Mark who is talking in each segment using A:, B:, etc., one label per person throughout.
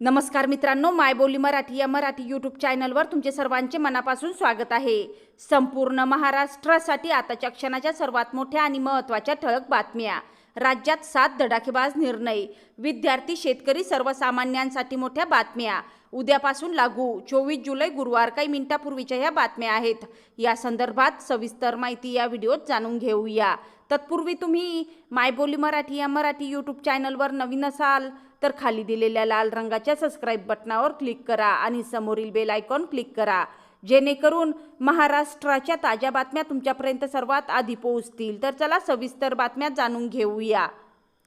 A: नमस्कार मित्रांनो मायबोली मराठी या मराठी यूट्यूब चॅनलवर तुमचे सर्वांचे मनापासून स्वागत आहे. संपूर्ण महाराष्ट्रासाठी आताच्या क्षणाच्या सर्वात मोठ्या आणि महत्त्वाच्या ठळक बातम्या. राज्यात सात धडाकेबाज निर्णय. विद्यार्थी शेतकरी सर्वसामान्यांसाठी मोठ्या बातम्या. उद्यापासून लागू. चोवीस जुलै गुरुवार काही मिनिटापूर्वीच्या ह्या बातम्या आहेत. या संदर्भात सविस्तर माहिती या व्हिडिओत जाणून घेऊया. तत्पूर्वी तुम्ही मायबोली मराठी या मराठी यूट्यूब चॅनलवर नवीन असाल तर खाली दिलेल्या लाल रंगाच्या सबस्क्राईब बटनावर क्लिक करा आणि समोरील बेल आयकॉन क्लिक करा. जेणेकरून महाराष्ट्राच्या ताज्या बातम्या तुमच्यापर्यंत सर्वात आधी पोहोचतील. तर चला सविस्तर बातम्या जाणून घेऊया.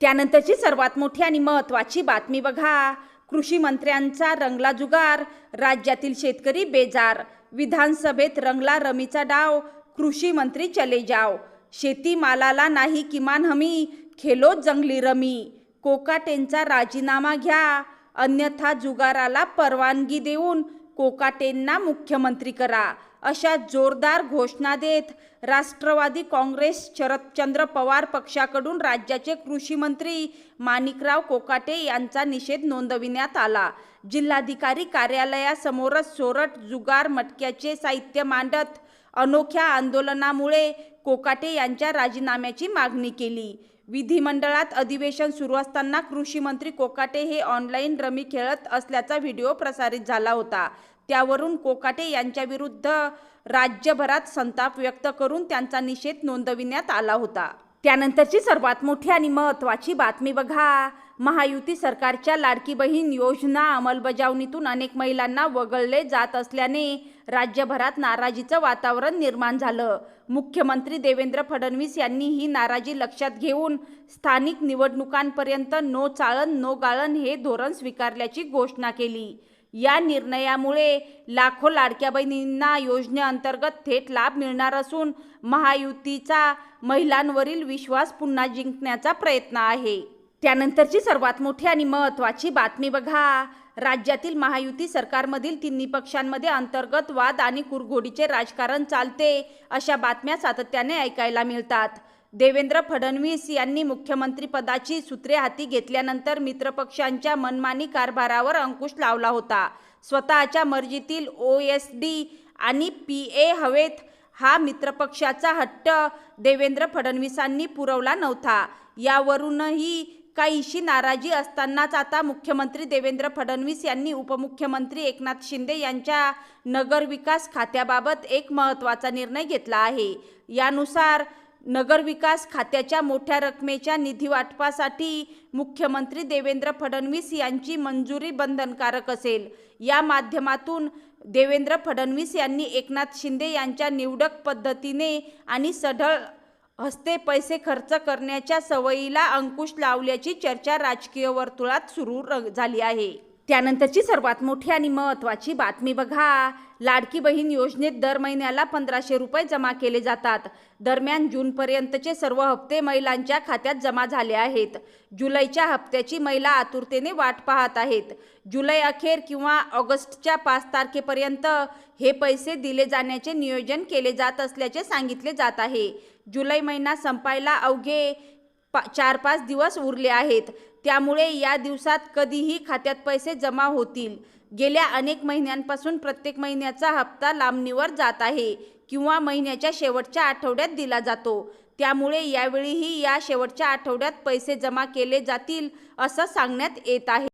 A: त्यानंतरची सर्वात मोठी आणि महत्त्वाची बातमी बघा. कृषी मंत्र्यांचा रंगला जुगार राज्यातील शेतकरी बेजार. विधानसभेत रंगला रमीचा डाव कृषी मंत्री चले जाव. शेतीमालाला नाही किमान हमी खेलो जंगली रमी. कोकाटेंचा राजीनामा घ्या. अन्यथा जुगाराला परवानगी देऊन कोकाटेंना मुख्यमंत्री करा. अशा जोरदार घोषणा देत राष्ट्रवादी काँग्रेस शरदचंद्र पवार पक्षाकडून राज्याचे कृषी मंत्री माणिकराव कोकाटे यांचा निषेध नोंदविण्यात आला. जिल्हाधिकारी कार्यालयासमोरच सोरट जुगार मटक्याचे साहित्य मांडत अनोख्या आंदोलनामुळे कोकाटे यांच्या राजीनाम्याची मागणी केली. विधिमंडळात अधिवेशन सुरू असताना कृषी मंत्री कोकाटे हे ऑनलाईन रमी खेळत असल्याचा व्हिडिओ प्रसारित झाला होता. त्यावरून कोकाटे यांच्याविरुद्ध राज्यभरात संताप व्यक्त करून त्यांचा निषेध नोंदविण्यात आला होता. त्यानंतरची सर्वात मोठी आणि महत्त्वाची बातमी बघा. महायुती सरकारच्या लाडकी बहीण योजना अंमलबजावणीतून अनेक महिलांना वगळले जात असल्याने राज्यभरात नाराजीचं वातावरण निर्माण झालं. मुख्यमंत्री देवेंद्र फडणवीस यांनी ही नाराजी लक्षात घेऊन स्थानिक निवडणुकांपर्यंत नो चाळण नो गाळण हे धोरण स्वीकारल्याची घोषणा केली. या निर्णयामुळे लाखो लाडक्या बहिणींना योजनेअंतर्गत थेट लाभ मिळणार असून महायुतीचा महिलांवरील विश्वास पुन्हा जिंकण्याचा प्रयत्न आहे. त्यानंतरची सर्वात मोठी आणि महत्त्वाची बातमी बघा. राज्यातील महायुती सरकारमधील तिन्ही पक्षांमध्ये अंतर्गत वाद आणि कुरघोडीचे राजकारण चालते अशा बातम्या सातत्याने ऐकायला मिळतात. देवेंद्र फडणवीस यांनी मुख्यमंत्रीपदाची सूत्रे हाती घेतल्यानंतर मित्रपक्षांच्या मनमानी कारभारावर अंकुश लावला होता. स्वतःच्या मर्जीतील ओ एस डी आणि पी ए हवेत हा मित्रपक्षाचा हट्ट देवेंद्र फडणवीसांनी पुरवला नव्हता. यावरूनही काहीशी नाराजी असतानाच आता मुख्यमंत्री देवेंद्र फडणवीस यांनी उपमुख्यमंत्री एकनाथ शिंदे यांच्या नगरविकास खात्याबाबत एक महत्त्वाचा निर्णय घेतला आहे. यानुसार नगरविकास खात्याच्या मोठ्या रकमेच्या निधी वाटपासाठी मुख्यमंत्री देवेंद्र फडणवीस यांची मंजुरी बंधनकारक असेल. या माध्यमातून देवेंद्र फडणवीस यांनी एकनाथ शिंदे यांच्या निवडक पद्धतीने आणि सढळ हस्ते पैसे खर्च करण्याच्या सवयीला अंकुश लावल्याची चर्चा राजकीय वर्तुळात सुरू र- झाली आहे. त्यानंतरची सर्वात मोठी आणि महत्त्वाची बातमी बघा. लाडकी बहीण योजनेत दर महिन्याला पंधराशे रुपये जमा केले जातात. दरम्यान जूनपर्यंतचे सर्व हप्ते महिलांच्या खात्यात जमा झाले आहेत. जुलैच्या हप्त्याची महिला आतुरतेने वाट पाहत आहेत. जुलै अखेर किंवा ऑगस्टच्या पाच तारखेपर्यंत हे पैसे दिले जाण्याचे नियोजन केले जात असल्याचे सांगितले जात आहे. जुलै महिना संपायला अवघे पा चार पाच दिवस उरले आहेत. त्यामुळे या दिवसात कधीही खात्यात पैसे जमा होतील. गेल्या अनेक महिन्यांपासून प्रत्येक महिन्याचा हप्ता लांबणीवर जात आहे किंवा महिन्याच्या शेवटच्या आठवड्यात दिला जातो. त्यामुळे यावेळीही या शेवटच्या आठवड्यात पैसे जमा केले जातील असं सांगण्यात येत आहे.